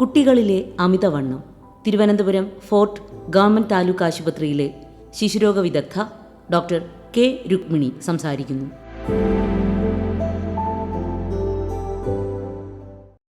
കുട്ടികളിലെ അമിതവണ്ണം. Thiruvananthapuram fort government taluk ആശുപത്രിയിലെ ശിശുരോഗ വിദഗ്ധ ഡോക്ടർ കെ രുക്മിണി സംസാരിക്കുന്നു.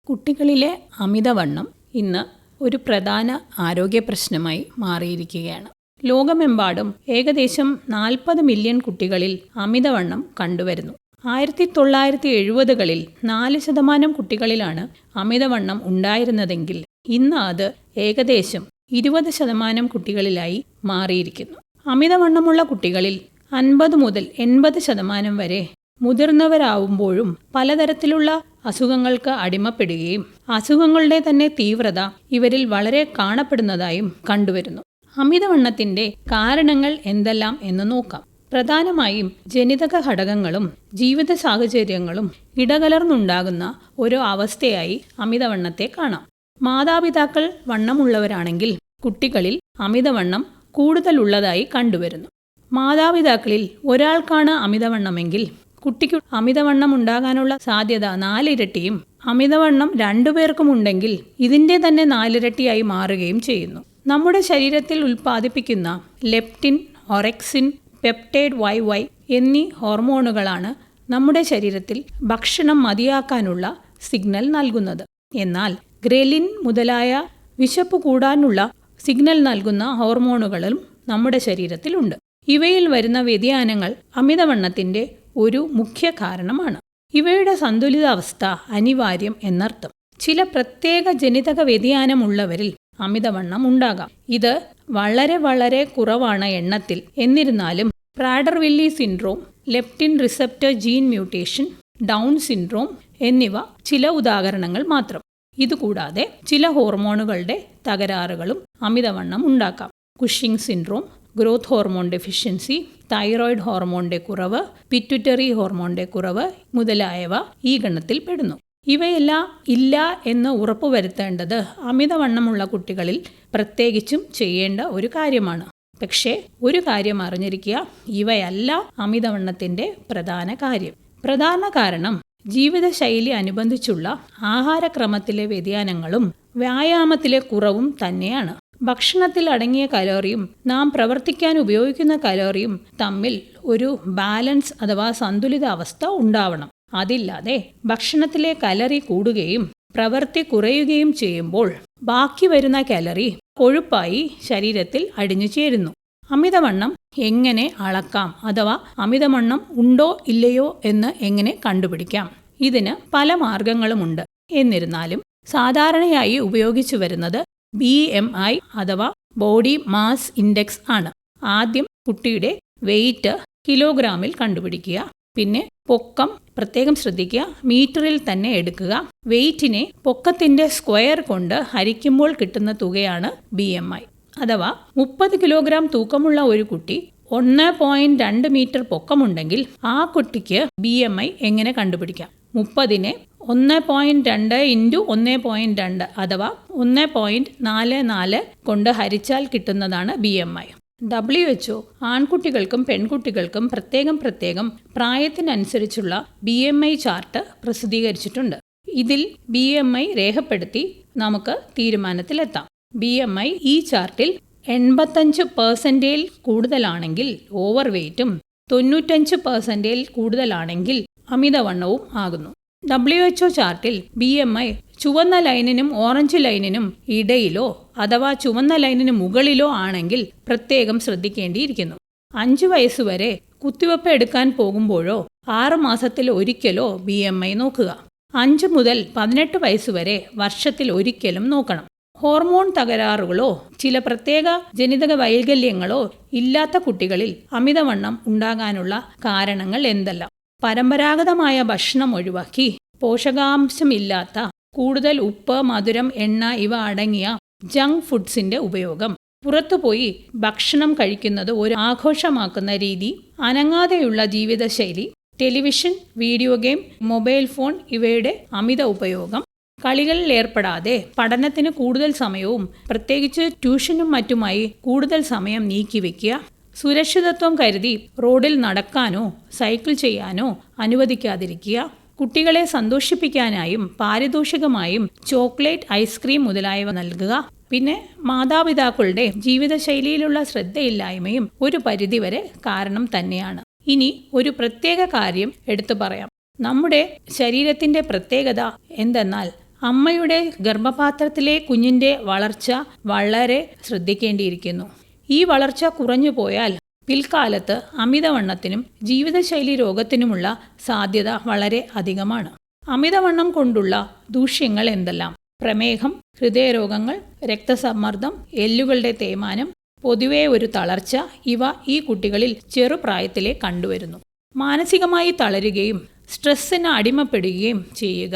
കുട്ടികളിലെ അമിതവണ്ണം ഇന്ന് ഒരു പ്രധാന ആരോഗ്യ പ്രശ്നമായി മാറിയിരിക്കുകയാണ്. ലോകമെമ്പാടും ഏകദേശം നാൽപ്പത് മില്യൺ കുട്ടികളിൽ അമിതവണ്ണം കണ്ടുവരുന്നു. ആയിരത്തി തൊള്ളായിരത്തി എഴുപതുകളിൽ നാല് ശതമാനം കുട്ടികളിലാണ് അമിതവണ്ണം ഉണ്ടായിരുന്നതെങ്കിൽ ഇന്ന് അത് ഏകദേശം ഇരുപത് ശതമാനം കുട്ടികളിലായി മാറിയിരിക്കുന്നു. അമിതവണ്ണമുള്ള കുട്ടികളിൽ അൻപത് മുതൽ എൺപത് ശതമാനം വരെ മുതിർന്നവരാവുമ്പോഴും പലതരത്തിലുള്ള അസുഖങ്ങൾക്ക് അടിമപ്പെടുകയും അസുഖങ്ങളുടെ തന്നെ തീവ്രത ഇവരിൽ വളരെ കാണപ്പെടുന്നതായും കണ്ടുവരുന്നു. അമിതവണ്ണത്തിന്റെ കാരണങ്ങൾ എന്തെല്ലാം എന്ന് നോക്കാം. പ്രധാനമായും ജനിതക ഘടകങ്ങളും ജീവിത സാഹചര്യങ്ങളും ഇടകലർന്നുണ്ടാകുന്ന ഒരു അവസ്ഥയായി അമിതവണ്ണത്തെ കാണാം. മാതാപിതാക്കൾ വണ്ണമുള്ളവരാണെങ്കിൽ കുട്ടികളിൽ അമിതവണ്ണം കൂടുതലുള്ളതായി കണ്ടുവരുന്നു. മാതാപിതാക്കളിൽ ഒരാൾക്കാണ് അമിതവണ്ണമെങ്കിൽ കുട്ടിക്ക് അമിതവണ്ണം ഉണ്ടാകാനുള്ള സാധ്യത നാലിരട്ടിയും അമിതവണ്ണം രണ്ടുപേർക്കും ഉണ്ടെങ്കിൽ ഇതിന്റെ തന്നെ നാലിരട്ടിയായി മാറുകയും ചെയ്യുന്നു. നമ്മുടെ ശരീരത്തിൽ ഉൽപ്പാദിപ്പിക്കുന്ന leptin orexin peptide Y Y എന്നീ ഹോർമോണുകളാണ് നമ്മുടെ ശരീരത്തിൽ ഭക്ഷണം മതിയാക്കാനുള്ള സിഗ്നൽ നൽകുന്നത്. എന്നാൽ ഗ്രെലിൻ മുതലായ വിശപ്പ് കൂടാനുള്ള സിഗ്നൽ നൽകുന്ന ഹോർമോണുകളും നമ്മുടെ ശരീരത്തിലുണ്ട് ഇവയിൽ വരുന്ന വ്യതിയാനങ്ങൾ അമിതവണ്ണത്തിന്റെ ഒരു മുഖ്യ കാരണമാണ്. ഇവയുടെ സന്തുലിതാവസ്ഥ അനിവാര്യം എന്നർത്ഥം. ചില പ്രത്യേക ജനിതക വ്യതിയാനമുള്ളവരിൽ അമിതവണ്ണം ഉണ്ടാകാം. ഇത് വളരെ വളരെ കുറവാണ് എണ്ണത്തിൽ. എന്നിരുന്നാലും Prader Willi syndrome leptin receptor gene mutation Down syndrome എന്നിവ ചില ഉദാഹരണങ്ങൾ മാത്രം. ഇതുകൂടാതെ ചില ഹോർമോണുകളുടെ തകരാറുകളും അമിതവണ്ണം ഉണ്ടാക്കാം. Cushing syndrome growth hormone deficiency thyroid ഹോർമോണിന്റെ കുറവ് പിറ്റുറ്ററി ഹോർമോണിന്റെ കുറവ് മുതലായവ ഈ ഗണത്തിൽ പെടുന്നു. ഇവയെല്ലാം ഇല്ല എന്ന് ഉറപ്പുവരുത്തേണ്ടത് അമിതവണ്ണമുള്ള കുട്ടികളിൽ പ്രത്യേകിച്ചും ചെയ്യേണ്ട ഒരു കാര്യമാണ്. പക്ഷേ ഒരു കാര്യം അറിഞ്ഞിരിക്കുക ഇവയല്ല അമിതവണ്ണത്തിന്റെ പ്രധാന കാര്യം. പ്രധാന കാരണം ജീവിതശൈലി അനുബന്ധിച്ചുള്ള ആഹാരക്രമത്തിലെ വ്യതിയാനങ്ങളും വ്യായാമത്തിലെ കുറവും തന്നെയാണ്. ഭക്ഷണത്തിൽ അടങ്ങിയ കലോറിയും നാം പ്രവർത്തിക്കാൻ ഉപയോഗിക്കുന്ന കലോറിയും തമ്മിൽ ഒരു ബാലൻസ് അഥവാ സന്തുലിതാവസ്ഥ ഉണ്ടാവണം. അതില്ലാതെ ഭക്ഷണത്തിലെ കലറി കൂടുകയും പ്രവൃത്തി കുറയുകയും ചെയ്യുമ്പോൾ ബാക്കി വരുന്ന കലറി കൊഴുപ്പായി ശരീരത്തിൽ അടിഞ്ഞു ചേരുന്നു. അമിതവണ്ണം എങ്ങനെ അളക്കാം അഥവാ അമിതവണ്ണം ഉണ്ടോ ഇല്ലയോ എന്ന് എങ്ങനെ കണ്ടുപിടിക്കാം? ഇതിന് പല മാർഗങ്ങളുമുണ്ട്. എന്നിരുന്നാലും സാധാരണയായി ഉപയോഗിച്ചു വരുന്നത് ബി എം ഐ അഥവാ ബോഡി മാസ് ഇൻഡെക്സ് ആണ്. ആദ്യം കുട്ടിയുടെ വെയിറ്റ് കിലോഗ്രാമിൽ കണ്ടുപിടിക്കുക. പിന്നെ പൊക്കം പ്രത്യേകം ശ്രദ്ധിക്കുക. മീറ്ററിൽ തന്നെ എടുക്കുക. വെയിറ്റിനെ പൊക്കത്തിന്റെ സ്ക്വയർ കൊണ്ട് ഹരിക്കുമ്പോൾ കിട്ടുന്ന തുകയാണ് ബി എം ഐ അഥവാ മുപ്പത് കിലോഗ്രാം തൂക്കമുള്ള ഒരു കുട്ടി ഒന്ന് പോയിന്റ് രണ്ട് മീറ്റർ പൊക്കമുണ്ടെങ്കിൽ ആ കുട്ടിക്ക് ബി എം ഐ എങ്ങനെ കണ്ടുപിടിക്കാം? മുപ്പതിനെ ഒന്ന് പോയിന്റ് രണ്ട് ഇന്റു ഒന്ന് പോയിന്റ് രണ്ട് അഥവാ ഒന്ന് പോയിന്റ് നാല് നാല് കൊണ്ട് ഹരിച്ചാൽ കിട്ടുന്നതാണ് B M I W HO ആൺകുട്ടികൾക്കും പെൺകുട്ടികൾക്കും പ്രത്യേകം പ്രത്യേകം പ്രായത്തിനനുസരിച്ചുള്ള ബി എം ഐ ചാർട്ട് പ്രസിദ്ധീകരിച്ചിട്ടുണ്ട്. ഇതിൽ ബി എം ഐ രേഖപ്പെടുത്തി നമുക്ക് തീരുമാനത്തിലെത്താം. ബി എം ഐ ഈ ചാർട്ടിൽ എൺപത്തഞ്ച് പെർസെന്റേൽ കൂടുതലാണെങ്കിൽ ഓവർ വെയ്റ്റും തൊണ്ണൂറ്റഞ്ച് പെർസെന്റേൽ കൂടുതലാണെങ്കിൽ അമിതവണ്ണവും ആകുന്നു. ഡബ്ല്യു എച്ച്ഒ ചാർട്ടിൽ ബി എം ഐ ചുവന്ന ലൈനിനും ഓറഞ്ച് ലൈനിനും ഇടയിലോ അഥവാ ചുവന്ന ലൈനിന് മുകളിലോ ആണെങ്കിൽ പ്രത്യേകം ശ്രദ്ധിക്കേണ്ടിയിരിക്കുന്നു. അഞ്ചു വയസ്സുവരെ കുത്തിവെപ്പ് എടുക്കാൻ പോകുമ്പോഴോ ആറ് മാസത്തിൽ ഒരിക്കലോ ബി എം ഐ നോക്കുക. അഞ്ച് മുതൽ പതിനെട്ട് വയസ്സുവരെ വർഷത്തിൽ ഒരിക്കലും നോക്കണം. ഹോർമോൺ തകരാറുകളോ ചില പ്രത്യേക ജനിതക വൈകല്യങ്ങളോ ഇല്ലാത്ത കുട്ടികളിൽ അമിതവണ്ണം ഉണ്ടാകാനുള്ള കാരണങ്ങൾ എന്തെല്ലാം? പരമ്പരാഗതമായ ഭക്ഷണം ഒഴിവാക്കി. പോഷകാംശമില്ലാത്ത കൂടുതൽ ഉപ്പ് മധുരം എണ്ണ ഇവ അടങ്ങിയ ജങ്ക് ഫുഡ്സിന്റെ ഉപയോഗം. പുറത്തുപോയി ഭക്ഷണം കഴിക്കുന്നത് ഒരു ആഘോഷമാക്കുന്ന രീതി അനങ്ങാതെയുള്ള ജീവിതശൈലി television video game mobile phone ഇവയുടെ അമിത ഉപയോഗം. കളികളിൽ ഏർപ്പെടാതെ പഠനത്തിന് കൂടുതൽ സമയവും പ്രത്യേകിച്ച് ട്യൂഷനും മറ്റുമായി കൂടുതൽ സമയം നീക്കിവെക്കുക സുരക്ഷിതത്വം കരുതി റോഡിൽ നടക്കാനോ സൈക്കിൾ ചെയ്യാനോ അനുവദിക്കാതിരിക്കുക കുട്ടികളെ സന്തോഷിപ്പിക്കാനായും പാരിതോഷികമായും ചോക്ലേറ്റ് ഐസ്ക്രീം മുതലായവ നൽകുക പിന്നെ മാതാപിതാക്കളുടെ ജീവിതശൈലിയിലുള്ള ശ്രദ്ധയില്ലായ്മയും ഒരു പരിധിവരെ കാരണം തന്നെയാണ്. ഇനി ഒരു പ്രത്യേക കാര്യം എടുത്തു പറയാം. നമ്മുടെ ശരീരത്തിന്റെ പ്രത്യേകത എന്തെന്നാൽ അമ്മയുടെ ഗർഭപാത്രത്തിലെ കുഞ്ഞിന്റെ വളർച്ച വളരെ ശ്രദ്ധിക്കേണ്ടിയിരിക്കുന്നു. ഈ വളർച്ച കുറഞ്ഞു പോയാൽ പിൽക്കാലത്ത് അമിതവണ്ണത്തിനും ജീവിതശൈലി രോഗത്തിനുമുള്ള സാധ്യത വളരെ അധികമാണ്. അമിതവണ്ണം കൊണ്ടുള്ള ദൂഷ്യങ്ങൾ എന്തെല്ലാം? പ്രമേഹം ഹൃദയരോഗങ്ങൾ രക്തസമ്മർദ്ദം എല്ലുകളുടെ തേയ്മാനം പൊതുവെ ഒരു തളർച്ച ഇവ ഈ കുട്ടികളിൽ ചെറുപ്രായത്തിലെ കണ്ടുവരുന്നു. മാനസികമായി തളരുകയും സ്ട്രെസ്സിന് അടിമപ്പെടുകയും ചെയ്യുക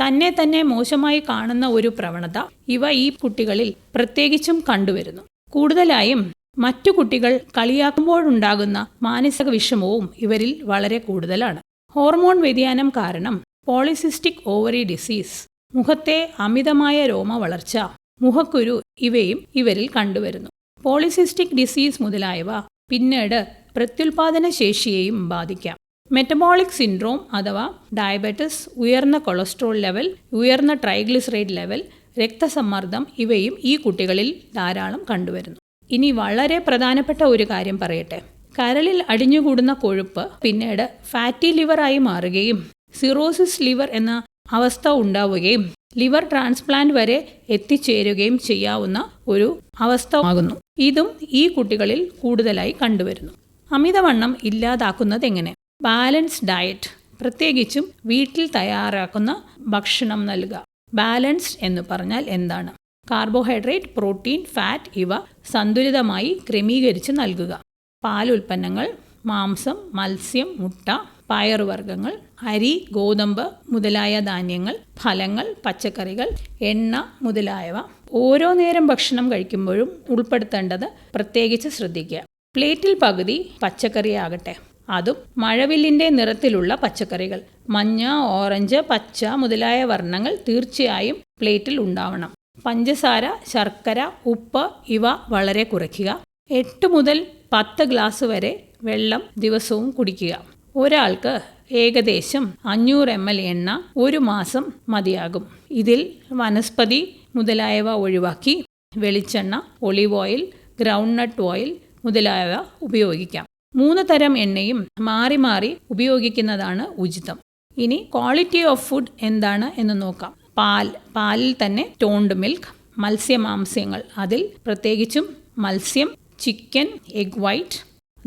തന്നെ തന്നെ മോശമായി കാണുന്ന ഒരു പ്രവണത ഇവ ഈ കുട്ടികളിൽ പ്രത്യേകിച്ചും കണ്ടുവരുന്നു. കൂടുതലായും മറ്റു കുട്ടികൾ കളിയാക്കുമ്പോഴുണ്ടാകുന്ന മാനസിക വിഷമവും ഇവരിൽ വളരെ കൂടുതലാണ്. ഹോർമോൺ വ്യതിയാനം കാരണം പോളിസിസ്റ്റിക് ഓവറി ഡിസീസ് മുഖത്തെ അമിതമായ രോമ വളർച്ച മുഖക്കുരു ഇവയും ഇവരിൽ കണ്ടുവരുന്നു. പോളിസിസ്റ്റിക് ഡിസീസ് മുതലായവ പിന്നീട് പ്രത്യുൽപാദന ശേഷിയെയും ബാധിക്കാം. മെറ്റബോളിക് സിൻഡ്രോം അഥവാ ഡയബറ്റിസ് ഉയർന്ന കൊളസ്ട്രോൾ ലെവൽ ഉയർന്ന ട്രൈഗ്ലിസറൈഡ് ലെവൽ രക്തസമ്മർദ്ദം ഇവയും ഈ കുട്ടികളിൽ ധാരാളം കണ്ടുവരുന്നു. ഇനി വളരെ പ്രധാനപ്പെട്ട ഒരു കാര്യം പറയട്ടെ. കരളിൽ അടിഞ്ഞുകൂടുന്ന കൊഴുപ്പ് പിന്നീട് ഫാറ്റി ലിവറായി മാറുകയും സിറോസിസ് ലിവർ എന്ന അവസ്ഥ ഉണ്ടാവുകയും ലിവർ ട്രാൻസ്പ്ലാന്റ് വരെ എത്തിച്ചേരുകയും ചെയ്യാവുന്ന ഒരു അവസ്ഥ ആകുന്നു. ഇതും ഈ കുട്ടികളിൽ കൂടുതലായി കണ്ടുവരുന്നു. അമിതവണ്ണം ഇല്ലാതാക്കുന്നത് എങ്ങനെ? ബാലൻസ് ഡയറ്റ് പ്രത്യേകിച്ചും വീട്ടിൽ തയ്യാറാക്കുന്ന ഭക്ഷണം നൽകുക. ബാലൻസ്ഡ് എന്ന് പറഞ്ഞാൽ എന്താണ്? കാർബോഹൈഡ്രേറ്റ് പ്രോട്ടീൻ ഫാറ്റ് ഇവ സന്തുലിതമായി ക്രമീകരിച്ച് നൽകുക. പാൽ ഉൽപ്പന്നങ്ങൾ മാംസം മത്സ്യം മുട്ട പയറുവർഗങ്ങൾ അരി ഗോതമ്പ് മുതലായ ധാന്യങ്ങൾ ഫലങ്ങൾ പച്ചക്കറികൾ എണ്ണ മുതലായവ. ഓരോ നേരം ഭക്ഷണം കഴിക്കുമ്പോഴും ഉൾപ്പെടുത്തേണ്ടത് പ്രത്യേകിച്ച് ശ്രദ്ധിക്കുക. പ്ലേറ്റിൽ പകുതി പച്ചക്കറിയാകട്ടെ. അതും മഴവില്ലിന്റെ നിറത്തിലുള്ള പച്ചക്കറികൾ. മഞ്ഞ ഓറഞ്ച് പച്ച മുതലായ വർണങ്ങൾ തീർച്ചയായും പ്ലേറ്റിൽ ഉണ്ടാവണം. പഞ്ചസാര ശർക്കര ഉപ്പ് ഇവ വളരെ കുറയ്ക്കുക. എട്ട് മുതൽ പത്ത് ഗ്ലാസ് വരെ വെള്ളം ദിവസവും കുടിക്കുക. ഒരാൾക്ക് ഏകദേശം അഞ്ഞൂറ് എം എൽ എണ്ണ ഒരു മാസം മതിയാകും. ഇതിൽ വനസ്പതി മുതലായവ ഒഴിവാക്കി വെളിച്ചെണ്ണ olive oil groundnut oil മുതലായവ ഉപയോഗിക്കാം. മൂന്ന് തരം എണ്ണയും മാറി മാറി ഉപയോഗിക്കുന്നതാണ് ഉചിതം. ഇനി ക്വാളിറ്റി ഓഫ് ഫുഡ് എന്താണ് എന്ന് നോക്കാം. പാൽ പാലിൽ തന്നെ ടോണ്ട് മിൽക്ക് മത്സ്യമാംസ്യങ്ങൾ. അതിൽ പ്രത്യേകിച്ചും മത്സ്യം ചിക്കൻ എഗ് വൈറ്റ്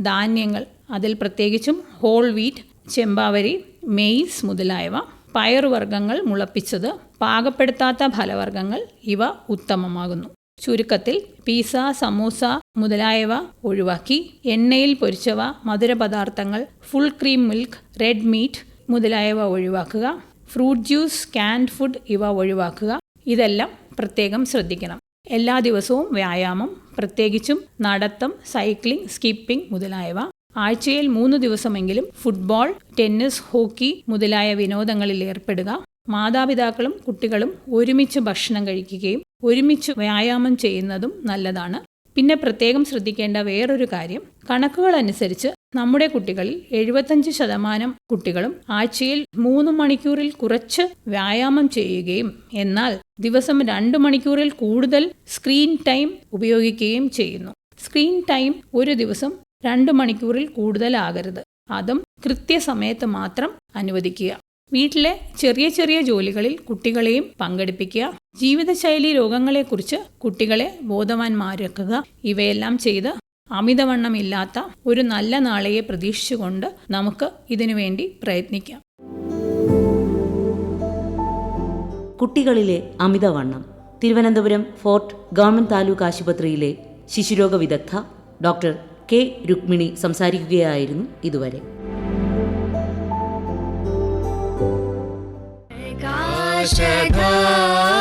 ധാന്യങ്ങൾ. അതിൽ പ്രത്യേകിച്ചും ഹോൾ വീറ്റ് ചെമ്പാവരി മെയ്സ് മുതലായവ. പയറുവർഗങ്ങൾ മുളപ്പിച്ചത് പാകപ്പെടുത്താത്ത ഫലവർഗങ്ങൾ ഇവ ഉത്തമമാകുന്നു. ചുരുക്കത്തിൽ പീസ സമൂസ മുതലായവ ഒഴിവാക്കി എണ്ണയിൽ പൊരിച്ചവ മധുരപദാർത്ഥങ്ങൾ full cream milk red meat മുതലായവ ഒഴിവാക്കുക ഫ്രൂട്ട് ജ്യൂസ് ക്യാൻഡ് ഫുഡ് ഇവ ഒഴിവാക്കുക. ഇതെല്ലാം പ്രത്യേകം ശ്രദ്ധിക്കണം. എല്ലാ ദിവസവും വ്യായാമം പ്രത്യേകിച്ചും നടത്തം സൈക്ലിംഗ് സ്കിപ്പിംഗ് മുതലായവ. ആഴ്ചയിൽ മൂന്ന് ദിവസമെങ്കിലും ഫുട്ബോൾ ടെന്നീസ് ഹോക്കി മുതലായ വിനോദങ്ങളിൽ ഏർപ്പെടുക. മാതാപിതാക്കളും കുട്ടികളും ഒരുമിച്ച് ഭക്ഷണം കഴിക്കുകയും ഒരുമിച്ച് വ്യായാമം ചെയ്യുന്നതും നല്ലതാണ്. പിന്നെ പ്രത്യേകം ശ്രദ്ധിക്കേണ്ട വേറൊരു കാര്യം കണക്കുകൾ അനുസരിച്ച് നമ്മുടെ കുട്ടികളിൽ എഴുപത്തഞ്ച് ശതമാനം കുട്ടികളും ആഴ്ചയിൽ മൂന്ന് മണിക്കൂറിൽ കുറച്ച് വ്യായാമം ചെയ്യുകയും എന്നാൽ ദിവസം രണ്ട് മണിക്കൂറിൽ കൂടുതൽ സ്ക്രീൻ ടൈം ഉപയോഗിക്കുകയും ചെയ്യുന്നു. സ്ക്രീൻ ടൈം ഒരു ദിവസം രണ്ട് മണിക്കൂറിൽ കൂടുതലാകരുത്. അതും കൃത്യസമയത്ത് മാത്രം അനുവദിക്കുക. വീട്ടിലെ ചെറിയ ചെറിയ ജോലികളിൽ കുട്ടികളെയും പങ്കെടുപ്പിക്കുക ജീവിതശൈലി രോഗങ്ങളെക്കുറിച്ച് കുട്ടികളെ ബോധവാന്മാരാക്കുക ഇവയെല്ലാം ചെയ്ത് അമിതവണ്ണമില്ലാത്ത ഒരു നല്ല നാളെയെ പ്രതീക്ഷിച്ചുകൊണ്ട് നമുക്ക് ഇതിനുവേണ്ടി പ്രയത്നിക്കാം. കുട്ടികളിലെ അമിതവണ്ണം. തിരുവനന്തപുരം ഫോർട്ട് ഗവൺമെന്റ് താലൂക്ക് ആശുപത്രിയിലെ ശിശുരോഗ വിദഗ്ധ ഡോക്ടർ കെ രുക്മിണി സംസാരിക്കുകയായിരുന്നു ഇതുവരെ. Shekhinah.